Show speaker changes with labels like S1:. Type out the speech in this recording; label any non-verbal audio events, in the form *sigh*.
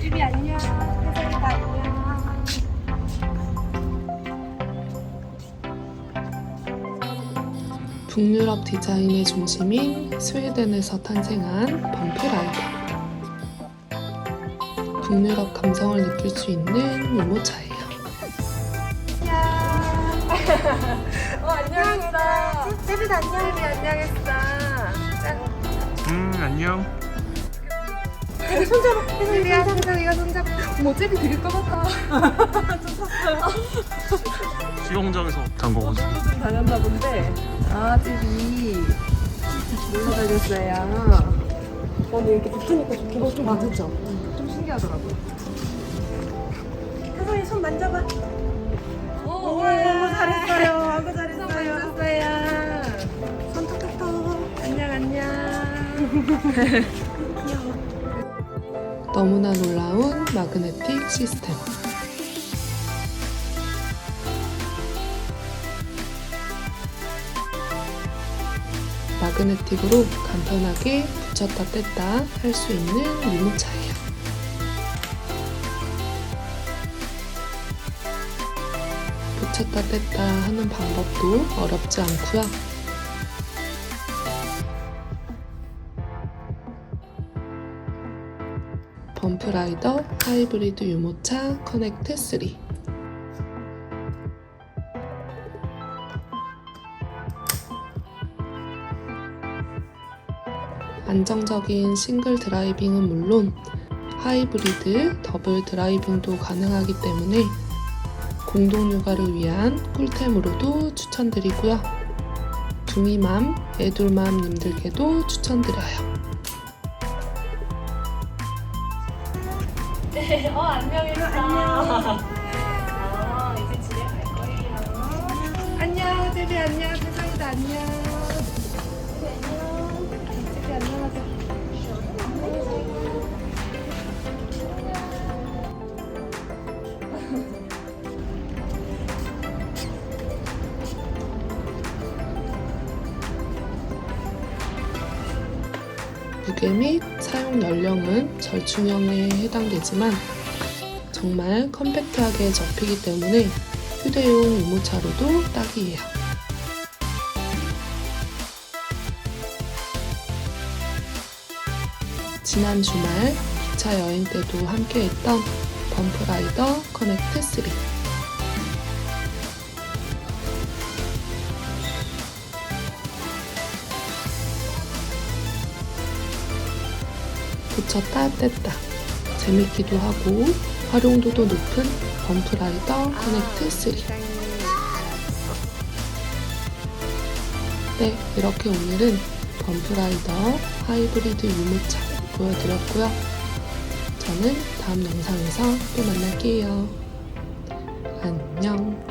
S1: 유비 안녕. 혜성이다 안녕.
S2: 북유럽 디자인의 중심인 스웨덴에서 탄생한 범프라이더. 북유럽 감성을 느낄 수 있는 유모차예요.
S1: 어 안녕하세요. 세빈 안녕. 세빈 안녕했어. 짠.
S3: 음 안녕
S1: 세빈 손잡아. 혜성이야 혜성이가 손잡아. 어머 세빈 되게 까맣다. *laughs*
S3: 수영장에서 담궈 보지
S1: 좀 다녔나 본데. 아 세빈이 놀러 다녔어요. 어, 근데 이렇게 붙으니까 좋긴 어, 좀 맞았죠? 좀 신기하더라고요. 혜성이 손 만져봐. 오, 잘했어요. 아구 잘했어요. 만졌어요. 손 톡톡톡. 안녕, 안녕. *laughs*
S2: 너무나 놀라운 마그네틱 시스템. 마그네틱으로 간편하게 붙였다 뗐다 할 수 있는 유모차예요. 붙였다 뗐다 하는 방법도 어렵지 않고요. 범프라이더 하이브리드 유모차 커넥트 3 안정적인 싱글 드라이빙은 물론 하이브리드 더블 드라이빙도 가능하기 때문에 공동 육아를 위한 꿀템으로도 추천드리고요. 둥이맘, 애둘맘님들께도 추천드려요.
S4: 어, 안녕했어. 안녕. 어, 이제 집에 갈 거예요.
S1: 안녕, 세비 안녕. 세상이도 안녕.
S2: 무게 및 사용 연령은 절충형에 해당되지만 정말 컴팩트하게 접히기 때문에 휴대용 유모차로도 딱이에요. 지난 주말 기차 여행 때도 함께했던 범프라이더 커넥트 3 붙였다 뗐다 재밌기도 하고 활용도도 높은 범프라이더 커넥트 3 네, 이렇게 오늘은 범프라이더 하이브리드 유모차 보여드렸고요. 저는 다음 영상에서 또 만날게요. 안녕.